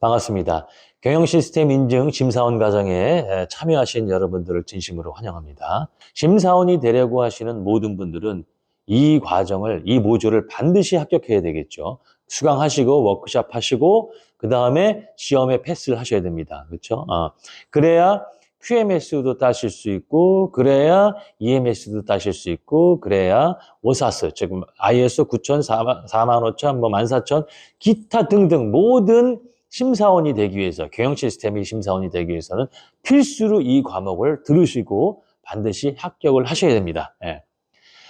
반갑습니다. 경영시스템 인증 심사원 과정에 참여하신 여러분들을 진심으로 환영합니다. 심사원이 되려고 하시는 모든 분들은 이 과정을, 이 모듈을 반드시 합격해야 되겠죠. 수강하시고 워크샵 하시고 그 다음에 시험에 패스를 하셔야 됩니다. 그렇죠? 어, 그래야 QMS도 따실 수 있고 그래야 EMS도 따실 수 있고 그래야 오사스 즉 ISO 9000, 4만, 5천, 뭐14,000 기타 등등 모든 심사원이 되기 위해서 경영 시스템의 심사원이 되기 위해서는 필수로 이 과목을 들으시고 반드시 합격을 하셔야 됩니다. 예.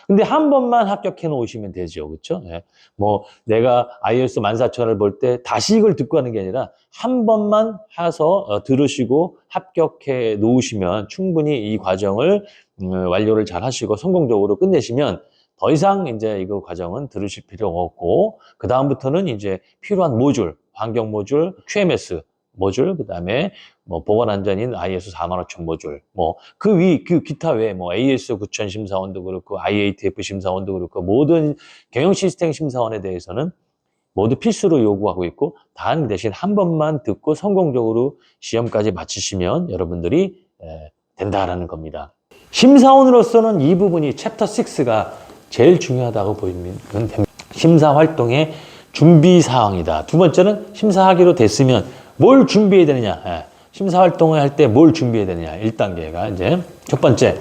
근데 한 번만 합격해 놓으시면 되죠. 그렇죠? 예. 뭐 내가 IS 14,000을 볼 때 다시 이걸 듣고 하는 게 아니라 한 번만 해서 어, 들으시고 합격해 놓으시면 충분히 이 과정을 음, 완료를 잘 하시고 성공적으로 끝내시면 더 이상 이제 이거 과정은 들으실 필요 없고 그 다음부터는 이제 필요한 모듈, 환경 모듈, QMS 모듈, 그 다음에 뭐 보건 안전인 ISO 45000 모듈, 뭐그 위, 그 기타 외에 뭐 AS 9000 심사원도 그렇고 IATF 심사원도 그렇고 모든 경영 시스템 심사원에 대해서는 모두 필수로 요구하고 있고 단 대신 한 번만 듣고 성공적으로 시험까지 마치시면 여러분들이 에, 된다라는 겁니다. 심사원으로서는 이 부분이 챕터 6가 제일 중요하다고 보이면 됩니다. 심사 활동의 준비 사항이다. 두 번째는 심사하기로 됐으면 뭘 준비해야 되느냐. 예. 심사 활동을 할 때 뭘 준비해야 되느냐. 1단계가 이제 첫 번째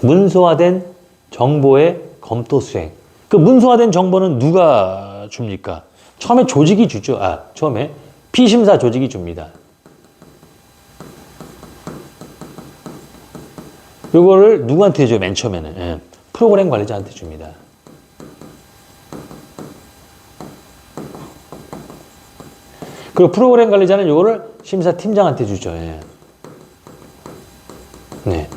문서화된 정보의 검토 수행. 그 문서화된 정보는 누가 줍니까? 처음에 조직이 주죠. 아, 처음에 피심사 조직이 줍니다. 요거를 누구한테 줘요? 맨 처음에는. 예. 프로그램 관리자한테 줍니다. 그리고 프로그램 관리자는 요거를 심사팀장한테 주죠. 예. 네.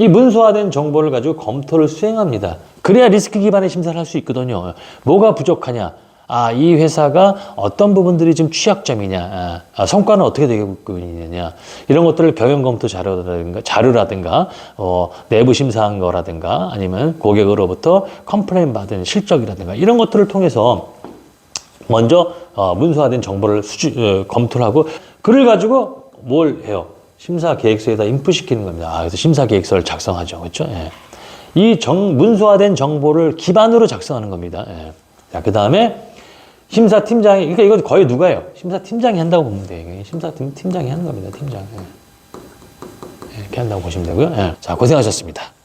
이 문서화된 정보를 가지고 검토를 수행합니다. 그래야 리스크 기반의 심사를 할 수 있거든요. 뭐가 부족하냐? 아, 이 회사가 어떤 부분들이 지금 취약점이냐? 아, 아, 성과는 어떻게 되고 있느냐? 이런 것들을 경영 검토 자료라든가, 자료라든가, 어, 내부 심사한 거라든가, 아니면 고객으로부터 컴플레인 받은 실적이라든가, 이런 것들을 통해서 먼저 어, 문서화된 정보를 수주, 어, 검토를 하고 그를 가지고 뭘 해요? 심사 계획서에다 인풋시키는 겁니다. 아, 그래서 심사 계획서를 작성하죠. 그렇죠? 예. 이 정, 문서화된 정보를 기반으로 작성하는 겁니다. 예. 자, 그 다음에 심사팀장이, 그러니까 이거 거의 누가 해요? 심사팀장이 한다고 보면 돼요. 심사팀, 팀장이 하는 겁니다. 팀장. 예. 예, 이렇게 한다고 보시면 되고요. 예. 자, 고생하셨습니다.